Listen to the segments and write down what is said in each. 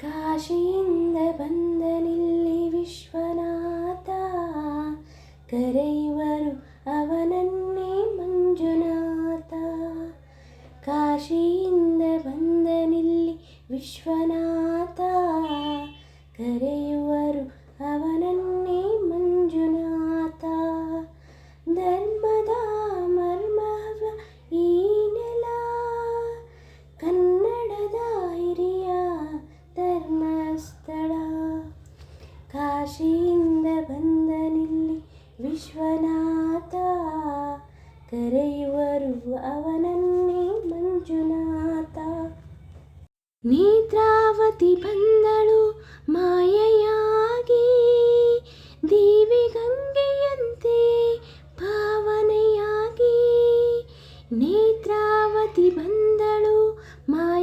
ಕಾಶಿಯಿಂದ ಬಂದನಿಲ್ಲಿ ವಿಶ್ವನಾಥ. ಕರೆಯುವರು ಅವನನ್ನೇ ಮಂಜುನಾಥ. ಕಾಶಿಯಿಂದ ಬಂದನಿಲ್ಲಿ ವಿಶ್ವನಾಥ. ಕರೆಯುವರು ಬಂದನಿಲ್ಲಿ ವಿಶ್ವನಾಥ ಕರೆಯುವರು ಅವನನ್ನೇ ಮಂಜುನಾಥ. ನೇತ್ರಾವತಿ ಬಂದಳು ಮಾಯೆಯಾಗಿ ದೇವಿ ಗಂಗೆಯಂತೆ ಭಾವನೆಯಾಗಿ. ನೇತ್ರಾವತಿ ಬಂದಳು ಮಾಯೆಯಾಗಿ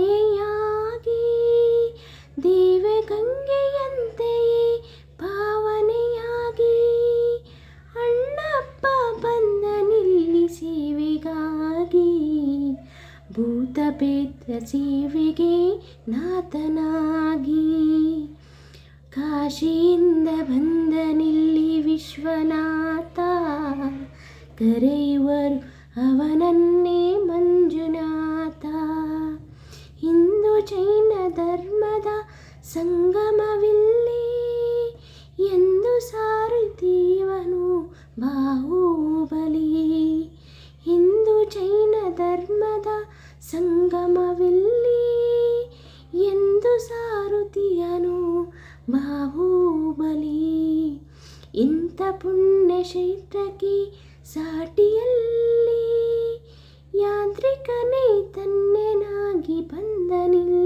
ಭೂತ ಪೇತ್ರ ಸೇವೆಗೆ ನಾಥನಾಗಿ. ಕಾಶಿಯಿಂದ ಬಂದನಿಲ್ಲಿ ವಿಶ್ವನಾಥ ಕರೆಯುವರು ಅವನನ್ನೇ ಮಂಜುನಾಥ. ಹಿಂದೂ ಜೈನ ಧರ್ಮದ ಸಂಗಮವಿಲ್ಲಿ ಧರ್ಮದ ಸಂಗಮವಿಲ್ಲಿ ಎಂದು ಸಾರುತಿಯನು ಬಾಹುಬಲಿ. ಇಂಥ ಪುಣ್ಯ ಕ್ಷೇತ್ರಕ್ಕೆ ಸಾಟಿಯಲ್ಲಿ ಯಾಂತ್ರಿಕನೇ ತನ್ನೆನಾಗಿ ಬಂದನಿಲ್ಲಿ.